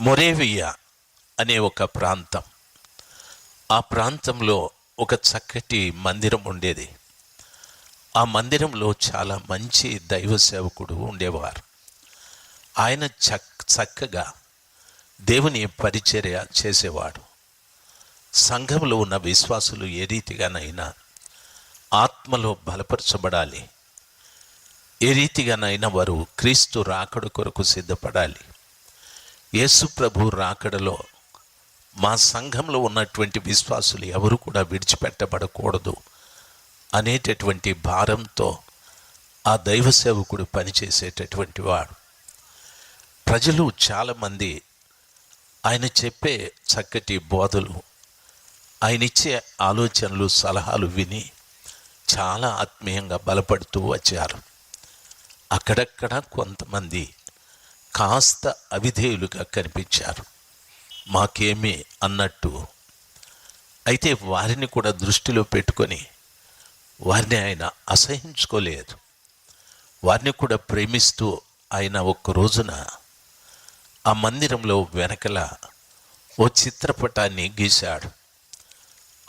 మొరేవియా అనే ఒక ప్రాంతం. ఆ ప్రాంతంలో ఒక చక్కటి మందిరం ఉండేది. ఆ మందిరంలో చాలా మంచి దైవ సేవకుడు ఉండేవారు. ఆయన చక్ చక్కగా దేవుని పరిచర్య చేసేవాడు. సంఘంలో ఉన్న విశ్వాసులు ఏ రీతిగానైనా ఆత్మలో బలపరచబడాలి. ఏ రీతిగానైనా వారు క్రీస్తు రాకడ కొరకు సిద్ధపడాలి. యేసు ప్రభు రాకడలో మా సంఘంలో ఉన్నటువంటి విశ్వాసులు ఎవరు కూడా విడిచిపెట్టబడకూడదు అనేటటువంటి భారంతో ఆ దైవ సేవకుడు పనిచేసేటటువంటి వాడు. ప్రజలు చాలామంది ఆయన చెప్పే చక్కటి బోధలు ఆయన ఇచ్చే ఆలోచనలు సలహాలు విని చాలా ఆత్మీయంగా బలపడుతూ వచ్చారు. అక్కడక్కడ కొంతమంది కాస్త అవిధేయులుగా కనిపించారు. మాకేమీ అన్నట్టు. అయితే వారిని కూడా దృష్టిలో పెట్టుకొని వారిని ఆయన అసహించుకోలేదు. వారిని కూడా ప్రేమిస్తూ ఆయన ఒక్క రోజున ఆ మందిరంలో వెనకల ఓ చిత్రపటాన్ని గీశాడు.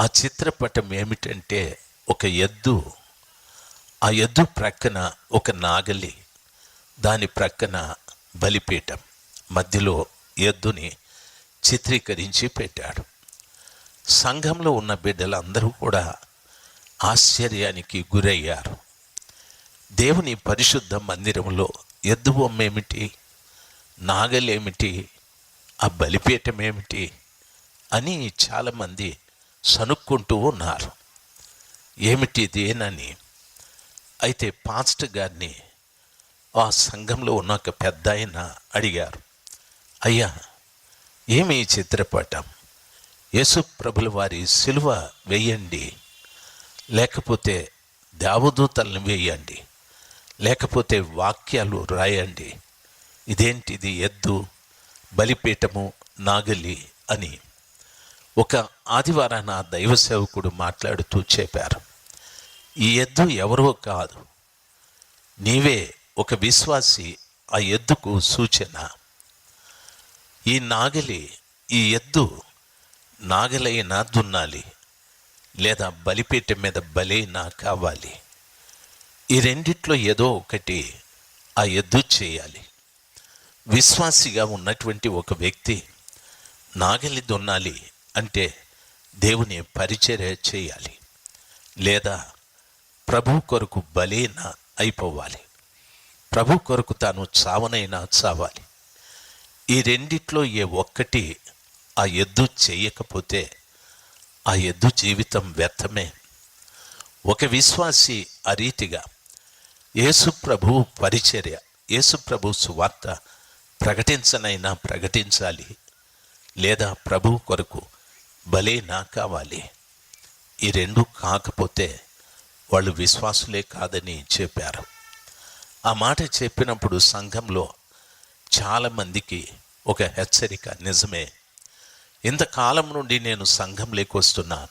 ఆ చిత్రపటం ఏమిటంటే ఒక ఎద్దు. ఆ ఎద్దు ప్రక్కన ఒక నాగలి. దాని ప్రక్కన బలిపీఠం మధ్యలో ఎద్దుని చిత్రీకరించి పెట్టాడు. సంఘంలో ఉన్న బిడ్డలందరూ కూడా ఆశ్చర్యానికి గురయ్యారు. దేవుని పరిశుద్ధ మందిరంలో ఎద్దు బొమ్మ ఏమిటి నాగలేమిటి? ఆ బలిపీఠం ఏమిటి అని చాలామంది సనుక్కుంటూ ఉన్నారు. ఏమిటి దేనని అయితే పాస్ట్ గారిని ఆ సంఘంలో ఉన్న ఒక పెద్ద ఆయన అడిగారు అయ్యా ఏమి ఈ చిత్రపటం? యేసు ప్రభుల వారి సిలువ వేయండి లేకపోతే దేవదూతలను వేయండి లేకపోతే వాక్యాలు రాయండి ఇదేంటిది ఎద్దు బలిపీఠము నాగలి అని ఒక ఆదివారాన దైవ సేవకుడు మాట్లాడుతూ చెప్పారు ఈ ఎద్దు ఎవరో కాదు నీవే ఒక విశ్వాసి ఆ ఎద్దుకు సూచన ఈ నాగలి ఈ ఎద్దు నాగలైనా దున్నాలి లేదా బలిపీఠం మీద బలైనా కావాలి. ఈ రెండిట్లో ఏదో ఒకటి ఆ ఎద్దు చేయాలి. విశ్వాసిగా ఉన్నటువంటి ఒక వ్యక్తి నాగలి దున్నాలి అంటే దేవుని పరిచర్య చేయాలి లేదా ప్రభు కొరకు బలేనా అయిపోవాలి. ప్రభు కొరకు తాను చావనైనా చావాలి. ఈ రెండిట్లో ఏ ఒక్కటి ఆ ఎద్దు చేయకపోతే ఆ ఎద్దు జీవితం వ్యర్థమే. ఒక విశ్వాసి ఆ రీతిగా యేసుప్రభు పరిచర్య యేసుప్రభు సువార్త ప్రకటించనైనా ప్రకటించాలి లేదా ప్రభు కొరకు బలేనా కావాలి. ఈ రెండు కాకపోతే వాళ్ళు విశ్వాసులే కాదని చెప్పారు. ఆ మాట చెప్పినప్పుడు సంఘంలో చాలామందికి ఒక హెచ్చరిక నిజమే. ఇంతకాలం నుండి నేను సంఘం లేకొస్తున్నాను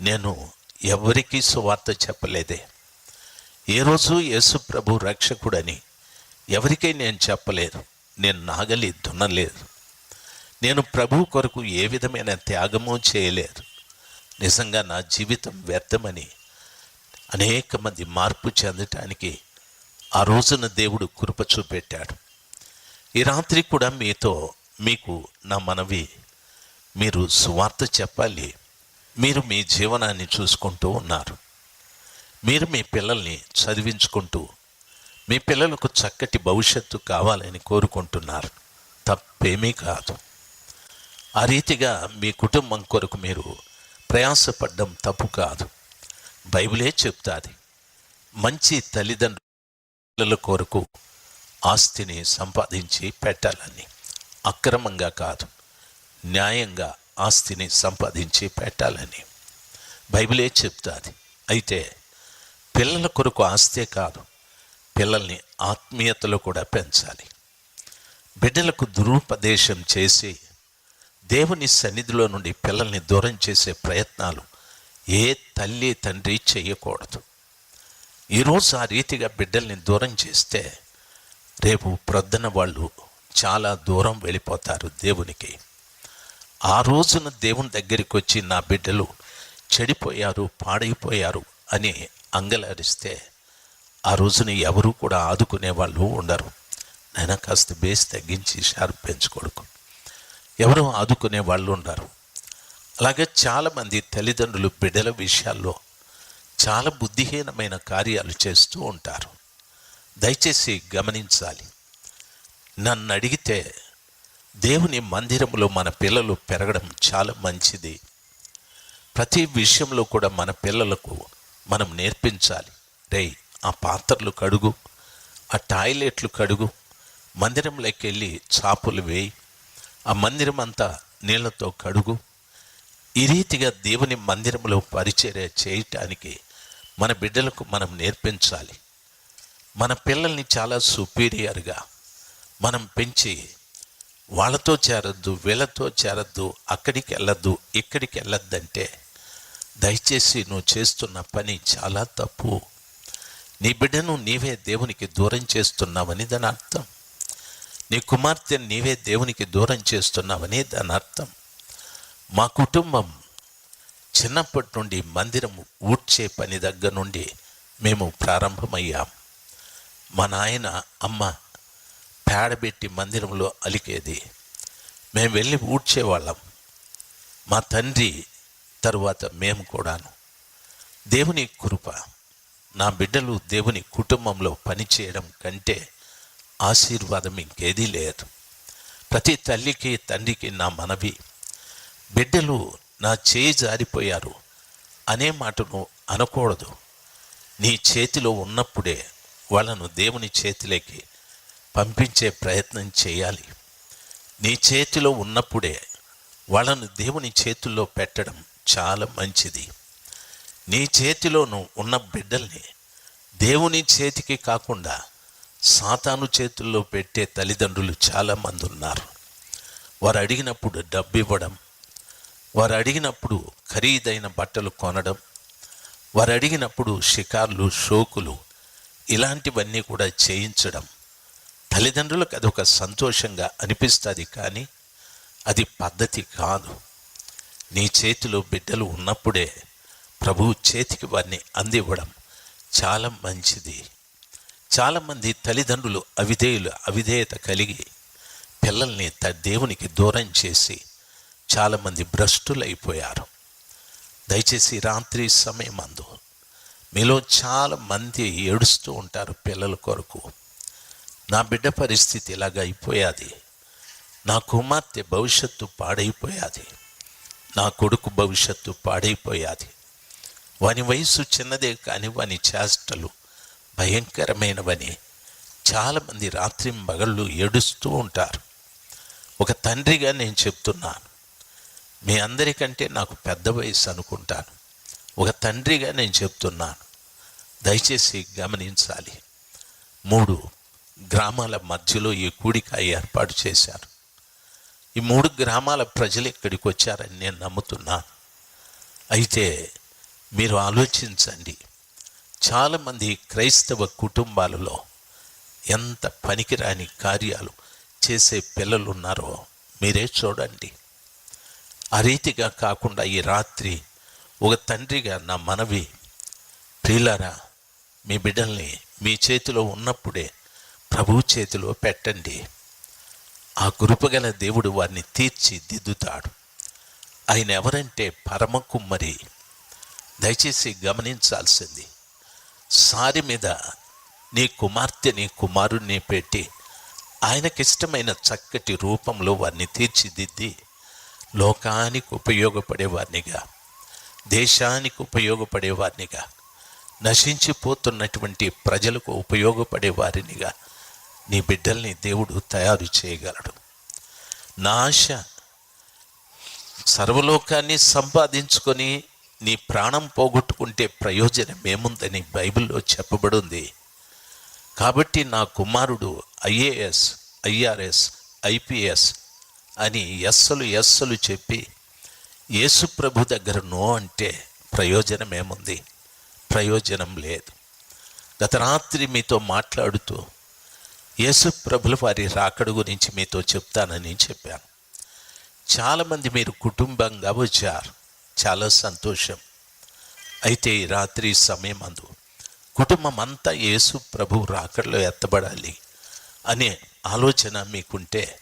నేను ఎవరికీ సువార్త చెప్పలేదే. ఏ రోజు యేసు ప్రభు రక్షకుడని ఎవరికీ నేను చెప్పలేదు నేను నాగలి దున్నలేదు. నేను ప్రభు కొరకు ఏ విధమైన త్యాగము చేయలేదు. నిజంగా నా జీవితం వ్యర్థమని అనేక మంది మార్పు చెందటానికి ఆ రోజున దేవుడు కృప చూపెట్టాడు. ఈ రాత్రి కూడా మీతో మీకు నా మనవి మీరు సువార్త చెప్పాలి. మీరు మీ జీవనాన్ని చూసుకుంటూ ఉన్నారు. మీరు మీ పిల్లల్ని చదివించుకుంటూ మీ పిల్లలకు చక్కటి భవిష్యత్తు కావాలని కోరుకుంటున్నారు. తప్పేమీ కాదు. ఆ రీతిగా మీ కుటుంబం కొరకు మీరు ప్రయాసపడ్డం తప్పు కాదు. బైబిలే చెప్తాది మంచి తల్లిదండ్రులు పిల్లల కొరకు ఆస్తిని సంపాదించి పెట్టాలని. అక్రమంగా కాదు న్యాయంగా ఆస్తిని సంపాదించి పెట్టాలని. బైబిలే చెప్తాది. అయితే పిల్లల కొరకు ఆస్తే కాదు పిల్లల్ని ఆత్మీయతలో కూడా పెంచాలి. బిడ్డలకు దురుపదేశం చేసి దేవుని సన్నిధిలో నుండి పిల్లల్ని దూరం చేసే ప్రయత్నాలు ఏ తల్లి తండ్రి చేయకూడదు. ఈరోజు ఆ రీతిగా బిడ్డల్ని దూరం చేస్తే రేపు ప్రొద్దున వాళ్ళు చాలా దూరం వెళ్ళిపోతారు దేవునికి. ఆ రోజున దేవుని దగ్గరికి వచ్చి నా బిడ్డలు చెడిపోయారు పాడైపోయారు అని అంగలారిస్తే ఆ రోజున ఎవరు కూడా ఆదుకునే వాళ్ళు ఉండరు. నేను కాస్త బేస్ తగ్గించి షార్ప్ పెంచుకోడుకు ఎవరు ఆదుకునే వాళ్ళు ఉండరు. అలాగే చాలామంది తల్లిదండ్రులు బిడ్డల విషయాల్లో చాలా బుద్ధిహీనమైన కార్యాలు చేస్తూ ఉంటారు. దయచేసి గమనించాలి. నన్ను అడిగితే దేవుని మందిరంలో మన పిల్లలు పెరగడం చాలా మంచిది. ప్రతి విషయంలో కూడా మన పిల్లలకు మనం నేర్పించాలి. రే ఆ పాత్రలు కడుగు ఆ టాయిలెట్లు కడుగు మందిరంలోకి వెళ్ళి చాపులు వేయి ఆ మందిరం అంతా నీళ్ళతో కడుగు. ఈ రీతిగా దేవుని మందిరంలో పరిచర్య చేయటానికి మన బిడ్డలకు మనం నేర్పించాలి. మన పిల్లల్ని చాలా సుపీరియర్గా మనం పెంచి వాళ్ళతో చేరద్దు వీళ్ళతో చేరద్దు అక్కడికి వెళ్ళద్దు ఇక్కడికి వెళ్ళొద్దంటే దయచేసి నువ్వు చేస్తున్న పని చాలా తప్పు. నీ బిడ్డను నీవే దేవునికి దూరం చేస్తున్నావని దాని అర్థం. నీ కుమార్తెను నీవే దేవునికి దూరం చేస్తున్నావని దాని అర్థం. మా కుటుంబం చిన్నప్పటి నుండి మందిరం ఊడ్చే పని దగ్గర నుండి మేము ప్రారంభమయ్యాం. మా నాయన అమ్మ పేడబెట్టి మందిరంలో అలికేది. మేము వెళ్ళి ఊడ్చేవాళ్ళం. మా తండ్రి తరువాత మేము కూడాను. దేవుని కృప నా బిడ్డలు దేవుని కుటుంబంలో పనిచేయడం కంటే ఆశీర్వాదం ఇంకేదీ లేదు. ప్రతి తల్లికి తండ్రికి నా మనవి. బిడ్డలు నా చేయి జారిపోయారు అనే మాటను అనకూడదు. నీ చేతిలో ఉన్నప్పుడే వాళ్ళను దేవుని చేతిలోకి పంపించే ప్రయత్నం చేయాలి. నీ చేతిలో ఉన్నప్పుడే వాళ్ళను దేవుని చేతుల్లో పెట్టడం చాలా మంచిది. నీ చేతిలోను ఉన్న బిడ్డల్ని దేవుని చేతికి కాకుండా సాతాను చేతుల్లో పెట్టే తల్లిదండ్రులు చాలామంది ఉన్నారు. వారు అడిగినప్పుడు డబ్బు ఇవ్వడం వారు అడిగినప్పుడు ఖరీదైన బట్టలు కొనడం వారు అడిగినప్పుడు షికార్లు షోకులు ఇలాంటివన్నీ కూడా చేయించడం తల్లిదండ్రులకు అది ఒక సంతోషంగా అనిపిస్తుంది కానీ అది పద్ధతి కాదు. నీ చేతిలో బిడ్డలు ఉన్నప్పుడే ప్రభువు చేతికి వారిని అందివ్వడం చాలా మంచిది. చాలామంది తల్లిదండ్రులు అవిధేయులు అవిధేయత కలిగి పిల్లల్ని త దేవునికి దూరం చేసి చాలామంది భ్రష్టులైపోయారు. దయచేసి రాత్రి సమయం అందు మీలో చాలామంది ఏడుస్తూ ఉంటారు పిల్లల కొరకు. నా బిడ్డ పరిస్థితి ఇలాగ అయిపోయాది. నా కుమార్తె భవిష్యత్తు పాడైపోయాది. నా కొడుకు భవిష్యత్తు పాడైపోయాది. వాని వయసు చిన్నదే కానీ వాని చేష్టలు భయంకరమైనవని చాలామంది రాత్రి మగళ్ళు ఏడుస్తూ ఉంటారు. ఒక తండ్రిగా నేను చెప్తున్నాను మీ అందరికంటే నాకు పెద్ద వయసు అనుకుంటాను. ఒక తండ్రిగా నేను చెప్తున్నాను. దయచేసి గమనించాలి. మూడు గ్రామాల మధ్యలో ఈ కూడిక ఏర్పాటు చేశారు. ఈ మూడు గ్రామాల ప్రజలు ఇక్కడికి వచ్చారని నేను నమ్ముతున్నాను. అయితే మీరు ఆలోచించండి. చాలామంది క్రైస్తవ కుటుంబాలలో ఎంత పనికిరాని కార్యాలు చేసే పిల్లలు ఉన్నారో మీరే చూడండి. ఆ రీతిగా కాకుండా ఈ రాత్రి ఒక తండ్రిగా నా మనవి ప్రియులారా మీ బిడ్డల్ని మీ చేతిలో ఉన్నప్పుడే ప్రభు చేతిలో పెట్టండి. ఆ కృపగల దేవుడు వారిని తీర్చి దిద్దుతాడు ఆయన ఎవరంటే పరమ కుమ్మరి దయచేసి గమనించాల్సింది. సారి మీద నీ కుమార్తెని కుమారుణ్ణి పెట్టి ఆయనకిష్టమైన చక్కటి రూపంలో వారిని తీర్చిదిద్ది. లోకానికి ఉపయోగపడేవారినిగా దేశానికి ఉపయోగపడేవారినిగా నశించిపోతున్నటువంటి ప్రజలకు ఉపయోగపడే వారినిగా నీ బిడ్డల్ని దేవుడు తయారు చేయగలడు. నా ఆశ సర్వలోకాన్ని సంపాదించుకొని నీ ప్రాణం పోగొట్టుకుంటే ప్రయోజనం ఏముందని బైబిల్లో చెప్పబడింది. కాబట్టి నా కుమారుడు ఐఏఎస్ ఐఆర్ఎస్ ఐపిఎస్ అని ఎస్సలు ఎస్సలు చెప్పి యేసుప్రభు దగ్గర నో అంటే ప్రయోజనం ఏముంది ప్రయోజనం లేదు. గత రాత్రి మీతో మాట్లాడుతూ యేసుప్రభుల వారి రాకడ గురించి మీతో చెప్తానని చెప్పాను. చాలామంది మీరు కుటుంబంగా వచ్చారు. చాలా సంతోషం. అయితే ఈ రాత్రి సమయం అందు కుటుంబం అంతా యేసు ప్రభు రాకడలో ఎత్తబడాలి అనే ఆలోచన మీకుంటే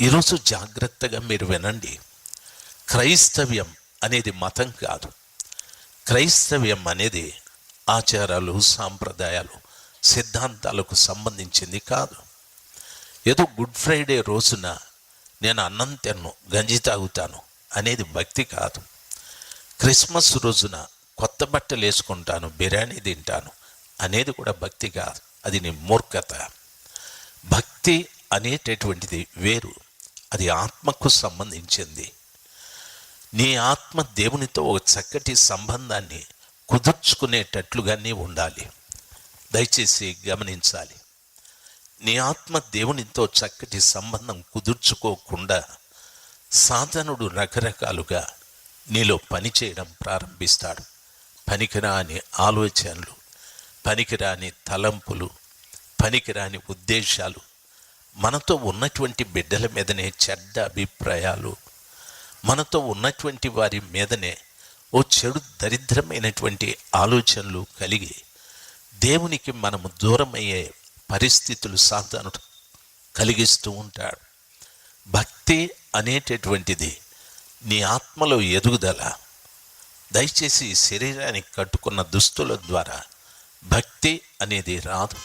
ఈరోజు జాగ్రత్తగా మీరు వినండి. క్రైస్తవ్యం అనేది మతం కాదు. క్రైస్తవ్యం అనేది ఆచారాలు సాంప్రదాయాలు సిద్ధాంతాలకు సంబంధించింది కాదు. ఏదో గుడ్ ఫ్రైడే రోజున నేను అన్నం తిన్ను గంజి తాగుతాను అనేది భక్తి కాదు. క్రిస్మస్ రోజున కొత్త బట్టలు వేసుకుంటాను బిర్యానీ తింటాను అనేది కూడా భక్తి కాదు. అది నీ మూర్ఖత. భక్తి అనేటటువంటిది వేరు. అది ఆత్మకు సంబంధించింది. నీ ఆత్మ దేవునితో ఒక చక్కటి సంబంధాన్ని కుదుర్చుకునేటట్లుగానే ఉండాలి. దయచేసి గమనించాలి. నీ ఆత్మ దేవునితో చక్కటి సంబంధం కుదుర్చుకోకుండా సాధనుడు రకరకాలుగా నీలో పనిచేయడం ప్రారంభిస్తాడు. పనికిరాని ఆలోచనలు పనికిరాని తలంపులు పనికిరాని ఉద్దేశాలు మనతో ఉన్నటువంటి బిడ్డల మీదనే చెడ్డ అభిప్రాయాలు మనతో ఉన్నటువంటి వారి మీదనే ఓ చెడు దరిద్రమైనటువంటి ఆలోచనలు కలిగి దేవునికి మనము దూరమయ్యే పరిస్థితులు సాధారణ కలిగిస్తూ ఉంటాడు. భక్తి అనేటటువంటిది నీ ఆత్మలో ఎదుగుదల దయచేసి శరీరానికి కట్టుకున్న దుస్తుల ద్వారా భక్తి అనేది రాదు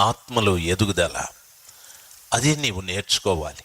ఆత్మలో ఎదుగుదల. అది నీవు నేర్చుకోవాలి.